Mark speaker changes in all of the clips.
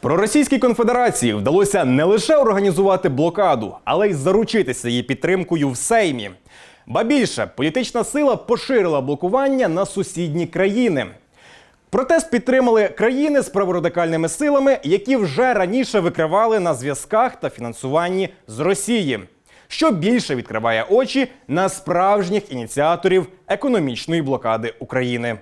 Speaker 1: Проросійській конфедерації вдалося не лише організувати блокаду, але й заручитися її підтримкою в Сеймі. Ба більше, політична сила поширила блокування на сусідні країни. Протест підтримали країни з праворадикальними силами, які вже раніше викривали на зв'язках та фінансуванні з Росії, що більше відкриває очі на справжніх ініціаторів економічної блокади України.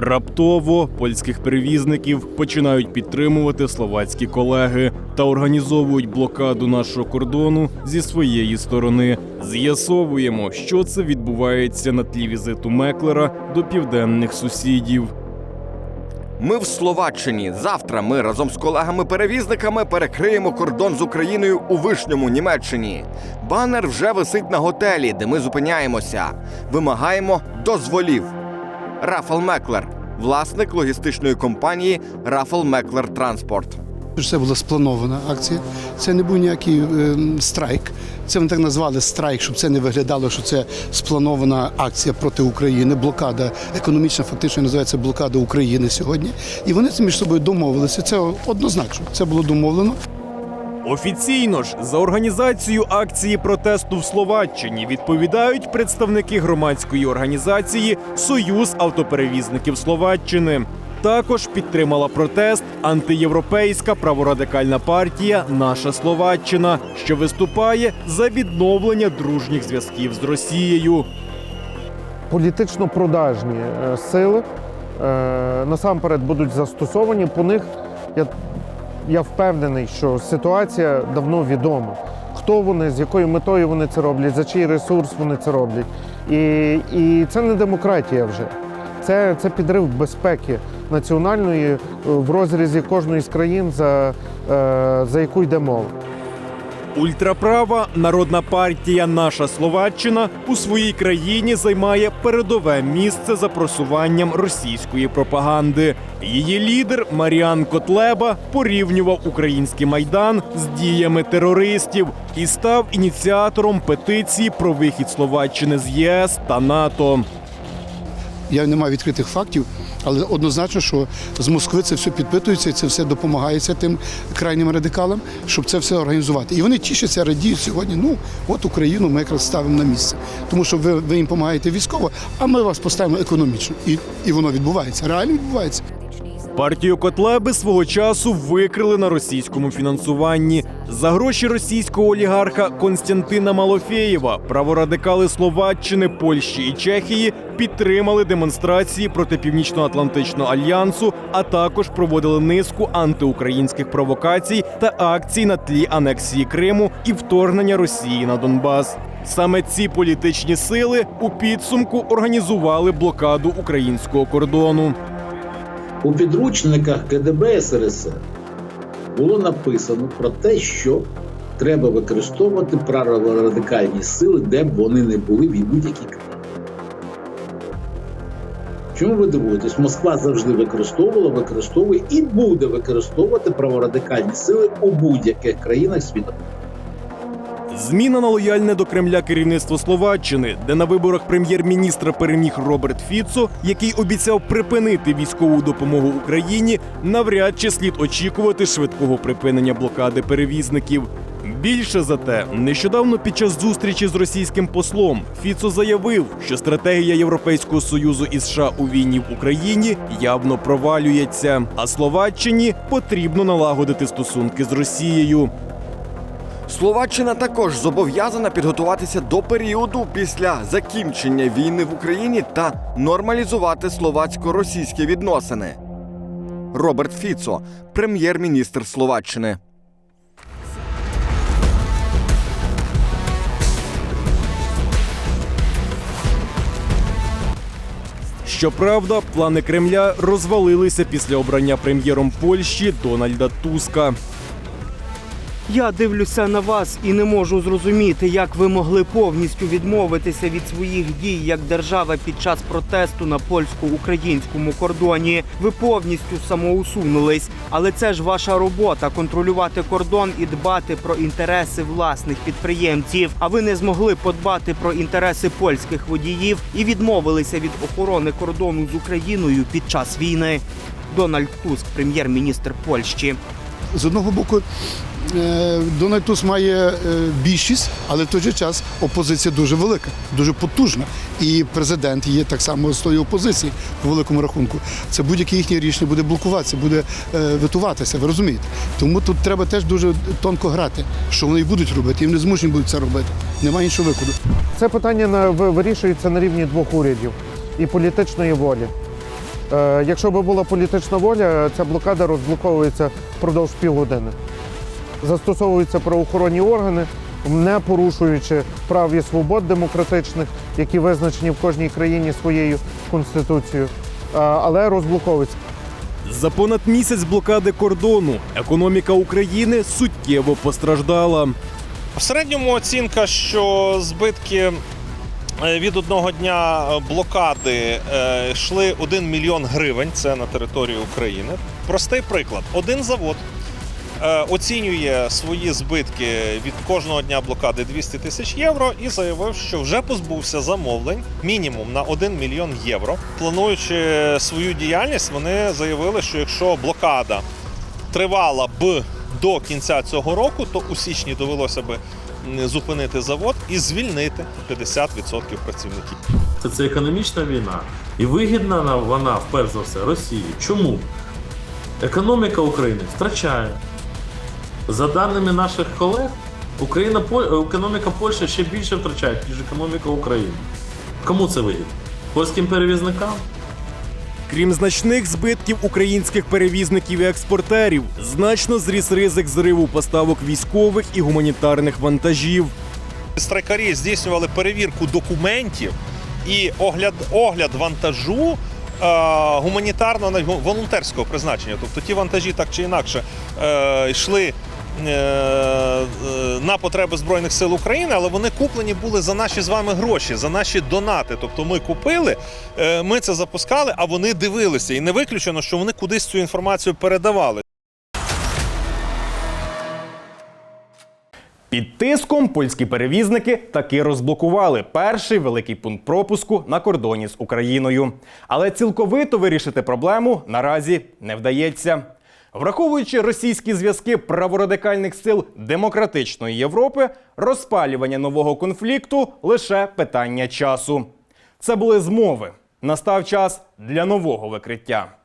Speaker 1: Раптово польських перевізників починають підтримувати словацькі колеги та організовують блокаду нашого кордону зі своєї сторони. З'ясовуємо, що це відбувається на тлі візиту Меклера до південних сусідів.
Speaker 2: Ми в Словаччині. Завтра ми разом з колегами-перевізниками перекриємо кордон з Україною у Вишньому, Німеччині. Банер вже висить на готелі, де ми зупиняємося. Вимагаємо дозволів. Рафал Меклер, власник логістичної компанії Рафал Меклер Транспорт.
Speaker 3: Це була спланована акція. Це не був ніякий е, страйк. Це вони так назвали страйк, щоб це не виглядало, що це спланована акція проти України. Блокада економічна, фактично називається блокада України сьогодні. І вони це між собою домовилися. Це однозначно. Це було домовлено.
Speaker 1: Офіційно ж за організацію акції протесту в Словаччині відповідають представники громадської організації Союз автоперевізників Словаччини. Також підтримала протест антиєвропейська праворадикальна партія Наша Словаччина, що виступає за відновлення дружніх зв'язків з Росією.
Speaker 4: політично продажні е, сили е, насамперед будуть застосовані. По них я, я впевнений, що ситуація давно відома. Хто вони, з якою метою вони це роблять, за чий ресурс вони це роблять. І, і це не демократія вже. Це, це підрив безпеки національної е, в розрізі кожної з країн, за, е, за яку йде мова.
Speaker 1: Ультраправа народна партія Наша Словаччина у своїй країні займає передове місце за просуванням російської пропаганди. Її лідер Маріан Котлеба порівнював український майдан з діями терористів і став ініціатором петиції про вихід Словаччини з ЄС та НАТО.
Speaker 3: Я не маю відкритих фактів, але однозначно, що з Москви це все підпитується, це все допомагається тим крайнім радикалам, щоб це все організувати. І вони тішаться, радіють сьогодні. Ну, от Україну ми якраз ставимо на місце. Тому що ви, ви їм допомагаєте військово, а ми вас поставимо економічно. І, і воно відбувається. Реально відбувається.
Speaker 1: Партію Котлеби свого часу викрили на російському фінансуванні. За гроші російського олігарха Константина Малофєєва праворадикали Словаччини, Польщі і Чехії підтримали демонстрації проти Північно-Атлантичного альянсу, а також проводили низку антиукраїнських провокацій та акцій на тлі анексії Криму і вторгнення Росії на Донбас. Саме ці політичні сили у підсумку організували блокаду українського кордону.
Speaker 5: У підручниках КДБ СРСР було написано про те, що треба використовувати праворадикальні сили, де б вони не були в будь-якій країні. Чому ви дивуєтесь? Москва завжди використовувала, використовує і буде використовувати праворадикальні сили у будь-яких країнах світу.
Speaker 1: Зміна на лояльне до Кремля керівництво Словаччини, де на виборах прем'єр-міністра переміг Роберт Фіцо, який обіцяв припинити військову допомогу Україні, навряд чи слід очікувати швидкого припинення блокади перевізників. Більше за те, нещодавно під час зустрічі з російським послом Фіцо заявив, що стратегія Європейського союзу і США у війні в Україні явно провалюється, а Словаччині потрібно налагодити стосунки з Росією.
Speaker 2: Словаччина також зобов'язана підготуватися до періоду після закінчення війни в Україні та нормалізувати словацько-російські відносини. Роберт Фіцо, прем'єр-міністр Словаччини.
Speaker 1: Щоправда, плани Кремля розвалилися після обрання прем'єром Польщі Дональда Туска.
Speaker 6: Я дивлюся на вас і не можу зрозуміти, як ви могли повністю відмовитися від своїх дій як держава під час протесту на польсько-українському кордоні. Ви повністю самоусунулись, але це ж ваша робота контролювати кордон і дбати про інтереси власних підприємців. А ви не змогли подбати про інтереси польських водіїв і відмовилися від охорони кордону з Україною під час війни. Дональд Туск, прем'єр-міністр Польщі.
Speaker 3: З одного боку, е, Дональд Туск має е, більшість, але в той же час опозиція дуже велика, дуже потужна. І президент є так само з тої опозиції по великому рахунку. Це будь-яке їхнє рішення буде блокуватися, буде е, витуватися. Ви розумієте? Тому тут треба теж дуже тонко грати, що вони і будуть робити, і вони змушені будуть це робити. Немає іншого виходу.
Speaker 4: Це питання на, вирішується на рівні двох урядів і політичної волі. Якщо б була політична воля, ця блокада розблоковується впродовж півгодини. Застосовуються правоохоронні органи, не порушуючи прав і свобод демократичних, які визначені в кожній країні своєю конституцією, але розблоковується.
Speaker 1: За понад місяць блокади кордону економіка України суттєво постраждала.
Speaker 7: В середньому оцінка, що збитки від одного дня е, блокади е, йшли 1 мільйон гривень. Це на території України. Простий приклад: один завод е, оцінює свої збитки від кожного дня блокади 200 тисяч євро і заявив, що вже позбувся замовлень мінімум на 1 мільйон євро. Плануючи свою діяльність, вони заявили, що якщо блокада тривала б до кінця цього року, то у січні довелося б м, зупинити завод і звільнити 50% працівників.
Speaker 8: Це, це економічна війна. І вигідна вона, вперше за все, Росії. Чому? Економіка України втрачає. За даними наших колег, Україна, Пол- економіка Польщі ще більше втрачає, ніж економіка України. Кому це вигідно? Польським перевізникам?
Speaker 1: Крім значних збитків українських перевізників і експортерів, значно зріс ризик зриву поставок військових і гуманітарних вантажів.
Speaker 7: Страйкарі здійснювали перевірку документів і огляд, огляд вантажу. е, Гуманітарного волонтерського призначення, тобто ті вантажі так чи інакше е, йшли на потреби Збройних сил України, але вони куплені були за наші з вами гроші, за наші донати. Тобто ми купили, е, ми це запускали, а вони дивилися. І не виключено, що вони кудись цю інформацію передавали.
Speaker 1: Під тиском польські перевізники таки розблокували перший великий пункт пропуску на кордоні з Україною. Але цілковито вирішити проблему наразі не вдається. Враховуючи російські зв'язки праворадикальних сил демократичної Європи, розпалювання нового конфлікту лише питання часу. Це були змови. Настав час для нового викриття.